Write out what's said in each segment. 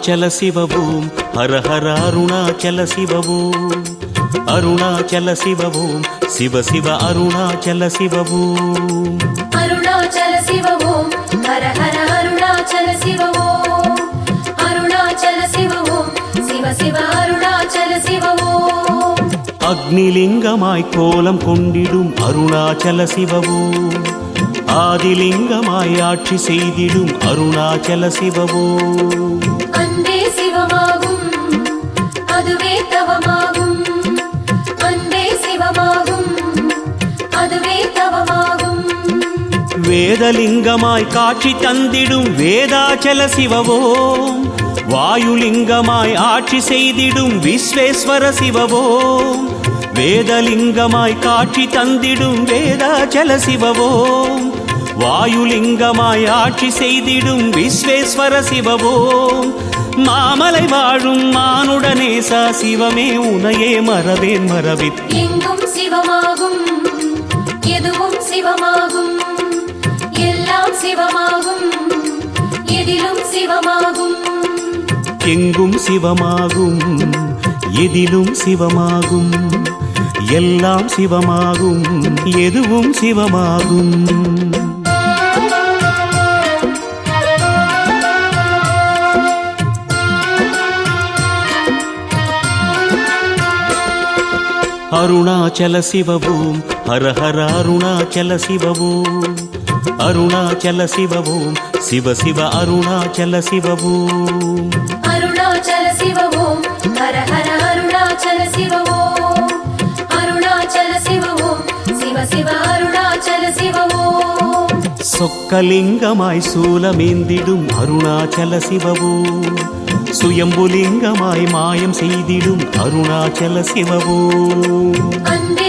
அருணாச்சல சிவபூம் ஹர ஹர அருணாச்சல சிவபூம் அருணாச்சல சிவபூம் சிவ சிவ அருணாச்சல சிவபூம் அருணாச்சல சிவவோம் ஹர ஹர அருணாச்சல சிவவோம் அருணாச்சல சிவவோம் சிவ சிவ அருணாச்சல சிவவோம் அக்னிலிங்கமாய் கோலம் கொண்டிடும் அருணாச்சல சிவபூம் ஆதிலிங்கமாய் ஆட்சி செய்திடும் அருணாச்சல சிவபூம் வேதலிங்கமாய் காட்சி தந்திடும் வேதாச்சல சிவவோம். வாயுலிங்கமாய் ஆட்சி செய்திடும் விஸ்வேஸ்வர சிவவோம். வேதலிங்கமாய் காட்சி தந்திடும் வேதாச்சல சிவவோம். வாயுலிங்கமாய் ஆட்சி செய்திடும் விஸ்வேஸ்வர சிவவோம். மாமலை வாழும் மானுடனே சா சிவமே உனையே மறவேன் மறவித் எங்கும் சிவமாகும் எதுவும் சிவமாகும். சிவமாகும். எதிலும் சிவமாகும். எங்கும் சிவமாகும் எதிலும் சிவமாகும் எல்லாம் சிவமாகும் எதுவும் சிவமாகும். அருணாச்சல சிவவோம் ஹர ஹர அருணாச்சல சிவவோம் அருணாச்சல சிவபூம் சிவ சிவ அருணாச்சல சிவபூம் அருணாச்சல சிவவோம் ஹர ஹர அருணாச்சல சிவவோம் அருணாச்சல சிவவோம் சிவ சிவ அருணாச்சல சிவவோம் சொக்கலிங்கமாய் சூலமேந்திடும் அருணாச்சல சிவபூம் சுயம்புலிங்கமாய் மாயம் செய்திடும் அருணாச்சல சிவபூம் அன்பே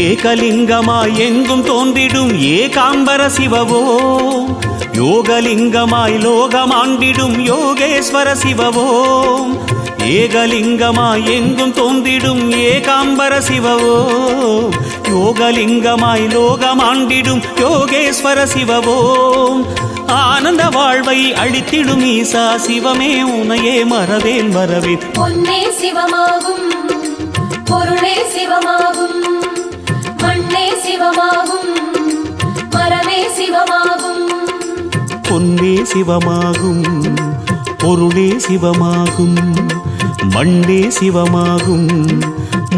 ஏகலிங்கமாய் எங்கும் தோன்றிடும் ஏகாம்பர சிவவோ? யோகலிங்கமாய் லோகமாண்டிடும் யோகேஸ்வர சிவவோம் ஏகலிங்கமாய் எங்கும் தோன்றிடும் ஏகாம்பர சிவவோ? யோகலிங்கமாய் லோகமாண்டிடும் யோகேஸ்வர சிவவோம் ஆனந்த வாழ்வை அழித்திடும் ஈசா சிவமே உனையே மறவேன் மறவேன். பொன்னே சிவமாகும் பொருளே சிவமாகும். மண்ணே சிவமாகும் மரமே சிவமாகும். பொன்னே சிவமாகும் பொருளே சிவமாகும் மண்ணே சிவமாகும்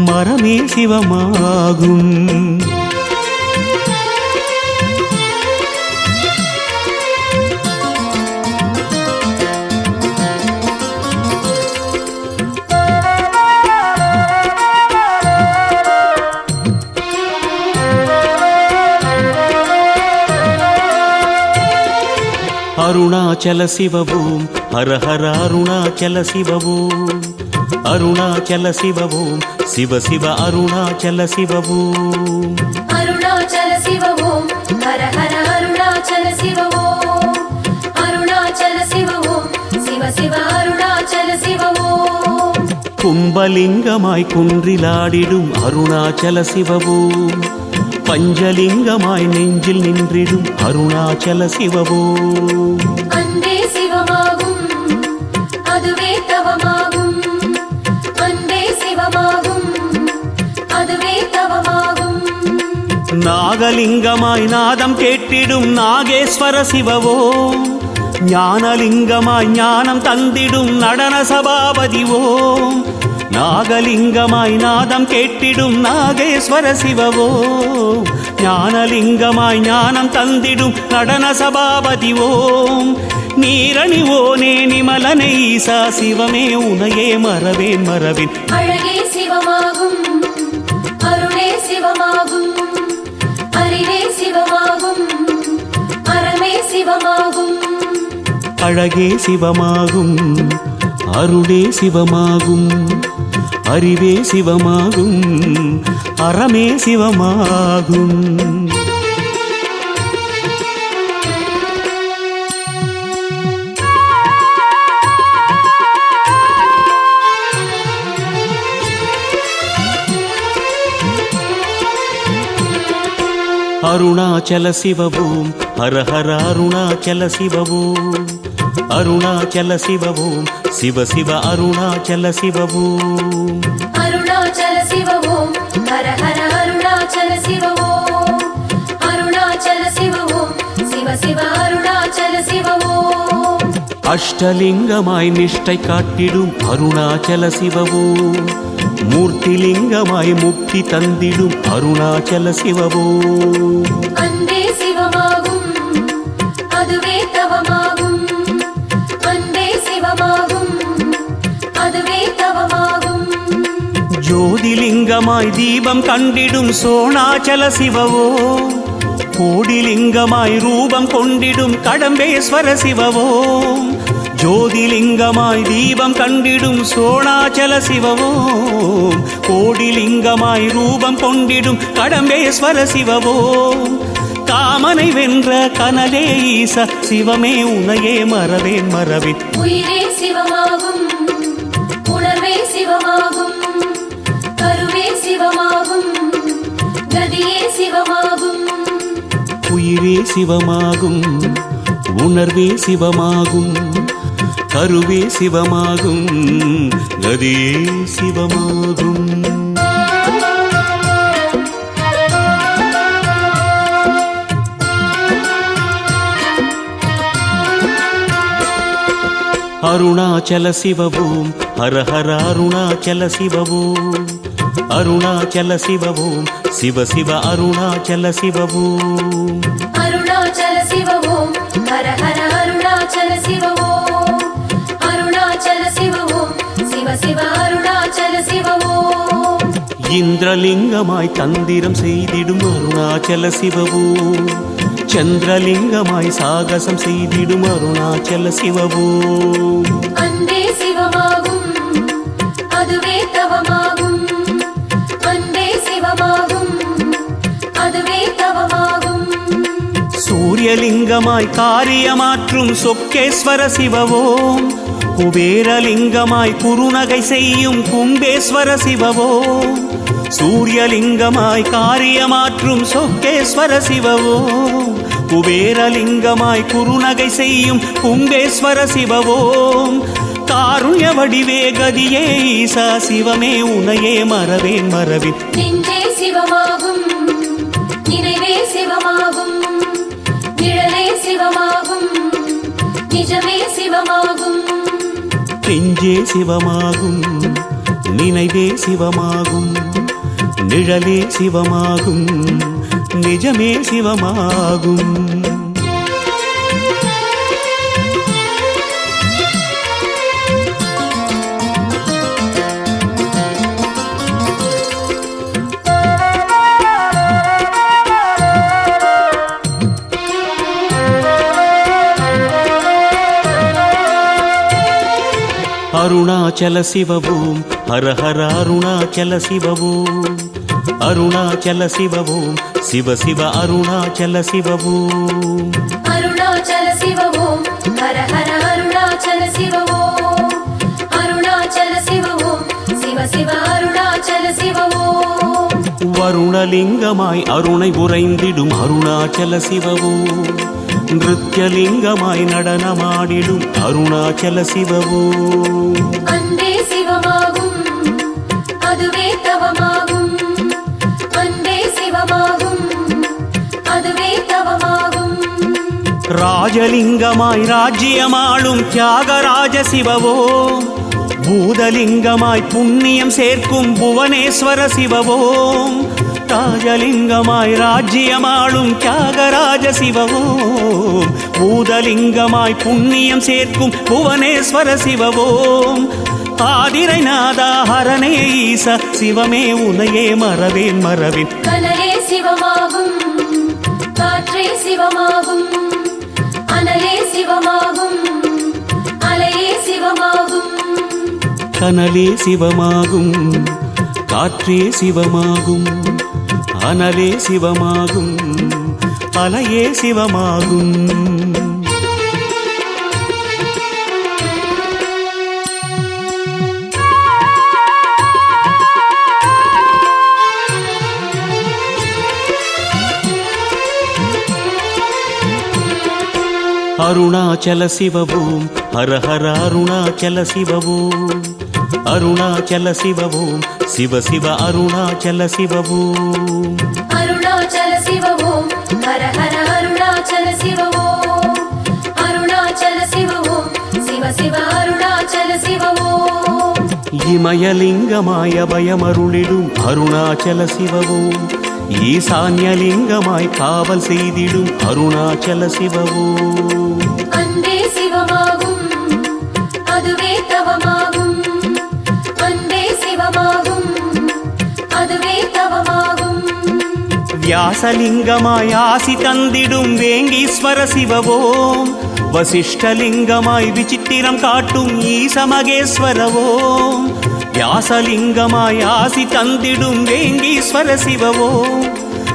மரமே சிவமாகும். அருணாச்சல சிவபூம் ஹர ஹர அருணாச்சல சிவபூம் அருணாச்சல சிவபூம் சிவ சிவ அருணாச்சல சிவபூம் அருணாச்சல சிவவோம் ஹர ஹர அருணாச்சல சிவவோம். அருணாச்சல சிவவோம் சிவ சிவ அருணாச்சல சிவவோம். கும்பலிங்கமாய் குன்றிலாடிடும் அருணாச்சல சிவபூம் பஞ்சலிங்கமாய் நெஞ்சில் நின்றிடும் அருணாச்சல சிவபூம் அன்பே சிவமாகும் அதுவே தவமாகும். அன்பே சிவமாகும் அதுவே தவமாகும். நாகலிங்கமாய் நாதம் கேட்டிடும் நாகேஸ்வர சிவவோம் ஞானலிங்கமாய் ஞானம் தந்திடும் நடன சபாபதிவோம் நாகலிங்கமாய் நாதம் கேட்டிடும் நாகேஸ்வர சிவவோம் ஞானலிங்கமாய் ஞானம் தந்திடும் நடன சபாபதிவோம். நீரணிவோனே நிமலனை ஈசா சிவமே உனையே மறவேன் மறவேன். அழகே சிவமாகும் அருளே சிவமாகும் அறிவே சிவமாகும் அறமே சிவமாகும். அழகே சிவமாகும் அருளே சிவமாகும். அறிவே சிவமாகும் அறமே சிவமாகும். அருணாச்சல சிவபூம் ஹர ஹர அருணாச்சல சிவபூம் அருணாச்சல சிவபூம் சிவ சிவ அருணாச்சல சிவபூம் அருணாச்சல சிவ ஓம் ஹர ஹர அருணாச்சல சிவ ஓம் அருணாச்சல சிவ ஓம் சிவ சிவ அருணாச்சல சிவ ஓம் அஷ்டலிங்கமாய் நிஷ்டை காட்டிடும் அருணாச்சல சிவபூம் மூர்த்திலிங்கமாய் முக்தி தந்திடும் அருணாச்சல சிவபூம் அன்பே கோடிலிங்கமாய் தீபம் கண்டிடும் சோணாச்சல சிவவோ? கோடிலிங்கமாய் ரூபம் கொண்டிடும் கடம்பேஸ்வர சிவவோ? ஜோதிலிங்கமாய் தீபம் கண்டிடும் சோணாச்சல சிவவோ? கோடிலிங்கமாய் ரூபம் கொண்டிடும் கடம்பேஸ்வர சிவவோ? காமனை வென்ற கனலே ஈச சிவமே உனையே மறவேன் மறவேன். உயிரே சிவமாகும் உணர்வே சிவமாகும். சிவமாகும். கதியே சிவமாகும். உயிரே சிவமாகும் உணர்வே சிவமாகும் கருவே சிவமாகும் கதியே சிவமாகும். அருணாச்சல சிவவோம் ஹர ஹர அருணாச்சல சிவவோம். சிவபூம் அருணாச்சல சிவபூம் சிவ சிவ அருணாச்சல சிவபூம் அருணாச்சல சிவ ஓம் ஹர ஹர அருணாச்சல சிவ ஓம் அருணாச்சல சிவ ஓம் சிவ சிவ அருணாச்சல சிவ ஓம் இந்திரலிங்கமாய் தந்திரம் செய்திடும் அருணாச்சல சிவபூம் சந்திரலிங்கமாய் சாகசம் செய்திடும் அருணாச்சல சிவபூம் அன்பே சிவமாகும் சூரியலிங்கமாய் காரியமாற்றும் சொக்கேஸ்வர சிவவோம். குபேரலிங்கமாய் குறுநகை செய்யும் கும்பேஸ்வர சிவவோம். சூரியலிங்கமாய் காரியமாற்றும் சொக்கேஸ்வர சிவவோம். குபேரலிங்கமாய் குறுநகை செய்யும் கும்பேஸ்வர சிவவோம். காருண்ய வடிவே கதியே ஈசா சிவமே உனையே மறவேன் மறவேன் சிவமாகும் சிவமாகும். சிவமாகும். நிஜமே சிவமாகும். நெஞ்சே சிவமாகும். நினைவே சிவமாகும். நிழலே சிவமாகும். நிஜமே சிவமாகும். அருணாச்சல சிவபூம் ஹர ஹர அருணாச்சல சிவபூம் அருணாச்சல சிவபூம் சிவ சிவ அருணாச்சல சிவபூம் அருணாச்சல சிவ ஓம் ஹர ஹர அருணாச்சல சிவ ஓம் அருணாச்சல சிவ ஓம் சிவ சிவ அருணாச்சல சிவ ஓம் வருணலிங்கமாய் அருணை உறைந்திடும் அருணாச்சல சிவபூம் நிருத்யலிங்கமாய் நடனமாடிடும் அருணாச்சல சிவபூம் அன்பே சிவமாகும் அதுவே தவமாகும். அன்பே சிவமாகும் அதுவே தவமாகும். ராஜலிங்கமாய் ராஜ்யமாளும் தியாகராஜ சிவவோ. பூதலிங்கமாய் புண்ணியம் சேர்க்கும் புவனேஸ்வர சிவவோம் ராஜலிங்கமாய் ராஜ்யமாளும் தியாகராஜ சிவவோ பூதலிங்கமாய் புண்ணியம் சேர்க்கும் புவனேஸ்வர சிவவோம். ஆதிரை நாதா ஹரணே ஈச சிவமே உனையே மறவேன் மறவேன். கனலே சிவமாகும் காற்றே சிவமாகும் அனலே சிவமாகும் அலையே சிவமாகும். கனலே சிவமாகும் காற்றே சிவமாகும். அனலே சிவமாகும் அலையே சிவமாகும். அருணாச்சல சிவவோம் ஹர ஹர அருணாச்சல சிவவோம். அருணாச்சல சிவவோம் சிவ சிவ அருணாச்சல சிவவோம் அருணாச்சல சிவ ஓம் ஹர ஹர அருணாச்சல சிவ ஓம் அருணாச்சல சிவ ஓம் சிவ சிவ அருணாச்சல சிவ ஓம் இமயலிங்கமாய் அபயமருளிடும் அருணாச்சல சிவவோம் ஈசான்யலிங்கமாய் காவல் செய்திடும் அருணாச்சல சிவவோம் அன்பே வியாசலிங்கமாய் ஆசி தந்திடும் வேங்கீஸ்வர சிவவோம். வசிஷ்டலிங்கமாய் விசித்திரம் காட்டும் ஈசமகேஸ்வரவோம். வியாசலிங்கமாய் ஆசி தந்திடும் வேங்கீஸ்வர சிவவோம்.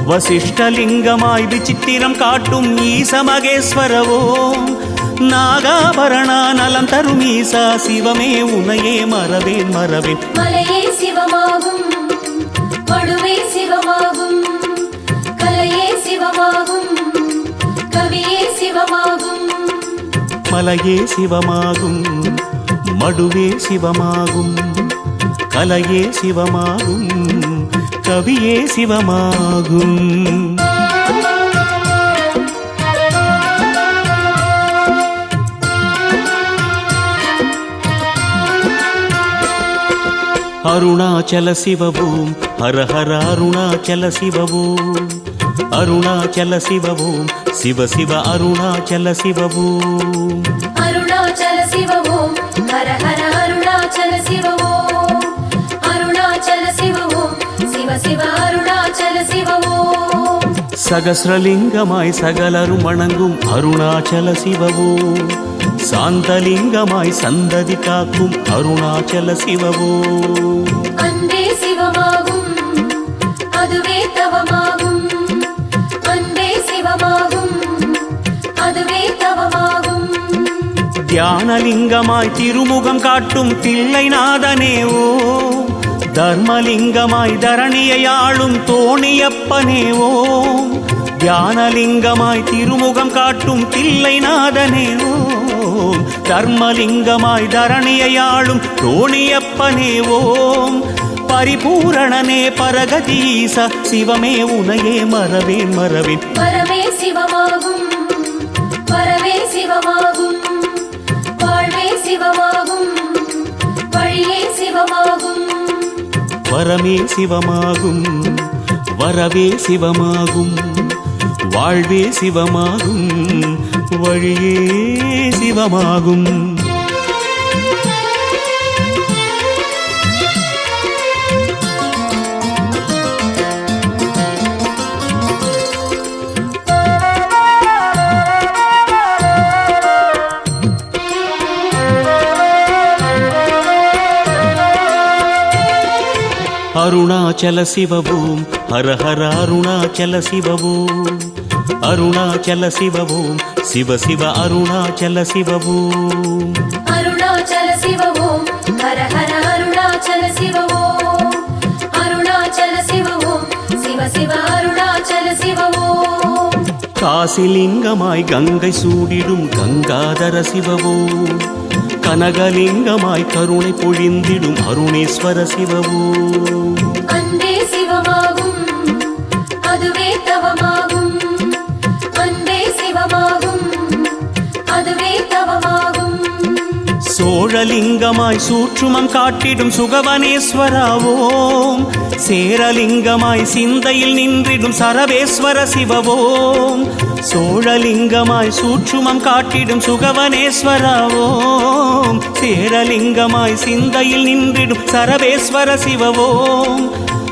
வசிஷ்டலிங்கமாய் விசித்திரம் காட்டும் ஈசமகேஸ்வரவோம். நாகாபரணா நலம் தரும் ஈசா சிவமே உனையே மறவேன் மறவேன். மலையே சிவமாகும் மடுவே சிவமாகும். சிவமாகும். கவியே சிவமாகும். மலையே சிவமாகும். மடுவே சிவமாகும். கலையே சிவமாகும். கவியே சிவமாகும். அருணாச்சல சிவவோம் ஹர ஹர அருணாச்சல சிவவோம் அருணாச்சல சிவவோம் சிவ சிவ அருணாச்சல சிவவோம் அருணாச்சல சிவ ஓம் ஹர ஹர அருணாச்சல சிவ ஓம் அருணாச்சல சிவ ஓம் சிவ சிவ அருணாச்சல சிவ ஓம் சகசிரலிங்கமாய் சகலரும் வணங்கும் அருணாச்சல சிவவோம் சாந்தலிங்கமாய் சந்ததி காக்கும் அருணாச்சல சிவவோம் அன்பே சிவமாகும் தியானலிங்கமாய் திருமுகம் காட்டும் தில்லைநாதனே ஓ. தர்மலிங்கமாய் தரணியை ஆளும் தோணியப்பனே ஓ. தியானலிங்கமாய் திருமுகம் காட்டும் தில்லைநாதனே ஓ. தர்மலிங்கமாய் தரணியை ஆளும் தோணியப்பனே ஓம் பரிபூரணனே பரகதீச சிவமே உனையே மறவேன் மறவேன். பரமே சிவமாகும் பரமே சிவமாகும். சிவமாகும். வழியே சிவமாகும். வரமே சிவமாகும். வரவே சிவமாகும். வாழ்வே சிவமாகும். வழியே சிவமாகும். அருணாச்சல சிவவோம் ஹர ஹர அருணாச்சல சிவவோம் அருணாச்சல சிவவோம் சிவ சிவ அருணாச்சல சிவவோம் அருணாச்சல சிவ ஓம் ஹர ஹர அருணாச்சல சிவ ஓம் அருணாச்சல சிவ ஓம் சிவ சிவ அருணாச்சல சிவ ஓம் காசிலிங்கமாய் கங்கை சூடிடும் கங்காதர சிவவோம் கனகலிங்கமாய் கருணை பொழிந்திடும் அருணேஸ்வர சிவவோம் சோழலிங்கமாய் சூற்றுமம் காட்டிடும் சுகவனேஸ்வராவோம். சேரலிங்கமாய் சிந்தையில் நின்றிடும் சரவேஸ்வர சிவவோம். சோழலிங்கமாய் சூற்றுமம் காட்டிடும் சுகவனேஸ்வராவோம். சேரலிங்கமாய் சிந்தையில் நின்றிடும் சரவேஸ்வர சிவவோம்.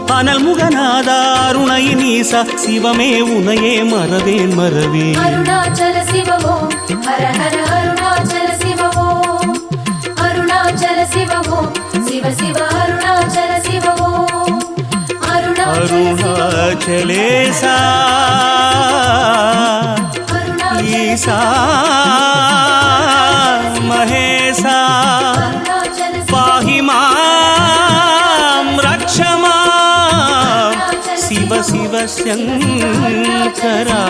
அனல் முகநாதா அருணையின் சிவமே உனையே மறவேன் மறவே அருணாச்சல சிவவோம். ஹர ஹர அருணாச்சல చలేసా. ఈసా. మహేశా పాహి మాం శివ శివ శంకరా.